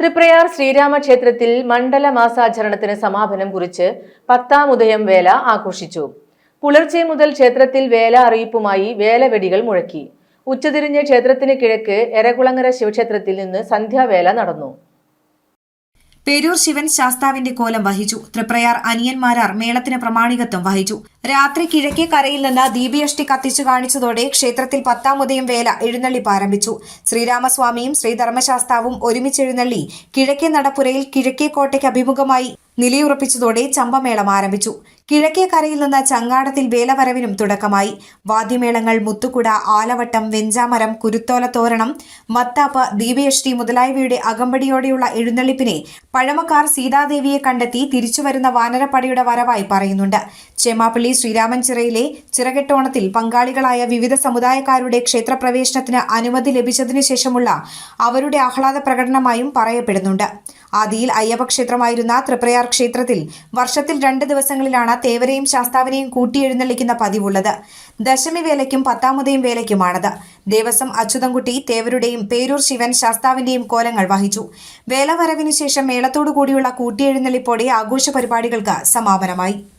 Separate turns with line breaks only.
തൃപ്രയാർ ശ്രീരാമക്ഷേത്രത്തിൽ മണ്ഡല മാസാചരണത്തിന് സമാപനം കുറിച്ച് പത്താം ഉദയം വേല ആഘോഷിച്ചു. പുലർച്ചെ മുതൽ ക്ഷേത്രത്തിൽ വേല അറിയിപ്പുമായി വേലവെടികൾ മുഴക്കി. ഉച്ചതിരിഞ്ഞ് ക്ഷേത്രത്തിന് കിഴക്ക് എരകുളങ്ങര ശിവക്ഷേത്രത്തിൽ നിന്ന് സന്ധ്യാവേല നടന്നു.
പേരൂർ ശിവൻ ശാസ്താവിന്റെ കോലം വഹിച്ചു. തൃപ്രയാർ അനിയന്മാരാർ മേളത്തിന് പ്രമാണികത്വം വഹിച്ചു. രാത്രി കിഴക്കേ കരയിൽ നിന്ന് ദീപിയഷ്ടി കത്തിച്ചു കാണിച്ചതോടെ ക്ഷേത്രത്തിൽ പത്താം ഉദയം വേല എഴുന്നള്ളിപ്പ് ആരംഭിച്ചു ശ്രീരാമസ്വാമിയും ശ്രീധർമ്മശാസ്താവും ഒരുമിച്ച് എഴുന്നള്ളി കിഴക്കേ നടപ്പുരയിൽ കിഴക്കേ കോട്ടയ്ക്ക് അഭിമുഖമായി നിലയുറപ്പിച്ചതോടെ ചമ്പമേളം ആരംഭിച്ചു. കിഴക്കേ കരയിൽ നിന്ന് ചങ്ങാടത്തിൽ വേലവരവിനും തുടക്കമായി. വാദ്യമേളങ്ങൾ മുത്തുകുട ആലവട്ടം വെഞ്ചാമരം കുരുത്തോല തോരണം മത്താപ്പ് ദീപയഷ്ടി മുതലായവയുടെ അകമ്പടിയോടെയുള്ള എഴുന്നള്ളിപ്പിനെ പഴമക്കാർ സീതാദേവിയെ കണ്ടെത്തി തിരിച്ചുവരുന്ന വാനരപ്പടയുടെ വരവായി പറയുന്നുണ്ട്. ചേമാപ്പള്ളി ശ്രീരാമൻ ചിറയിലെ ചിറകെട്ടോണത്തിൽ പങ്കാളികളായ വിവിധ സമുദായക്കാരുടെ ക്ഷേത്രപ്രവേശനത്തിന് അനുമതി ലഭിച്ചതിനു ശേഷമുള്ള അവരുടെ ആഹ്ലാദ പ്രകടനമായും പറയപ്പെടുന്നുണ്ട്. ആദിയിൽ അയ്യപ്പക്ഷേത്രമായിരുന്ന തൃപ്രയാർ ക്ഷേത്രത്തിൽ വർഷത്തിൽ രണ്ട് ദിവസങ്ങളിലാണ് തേവരെയും ശാസ്താവിനെയും കൂട്ടിയെഴുന്നള്ളിക്കുന്ന പതിവുള്ളത്. ദശമി വേലയ്ക്കും പത്താമതയും വേലയ്ക്കുമാണത്. ദേവസ്വം അച്യുതൻകുട്ടി തേവരുടെയും പേരൂർ ശിവൻ ശാസ്താവിന്റെയും കോലങ്ങൾ വഹിച്ചു. വേലവരവിനു ശേഷം മേളത്തോടു കൂടിയുള്ള കൂട്ടിയെഴുന്നള്ളിപ്പോടെ ആഘോഷ പരിപാടികൾക്ക് സമാപനമായി.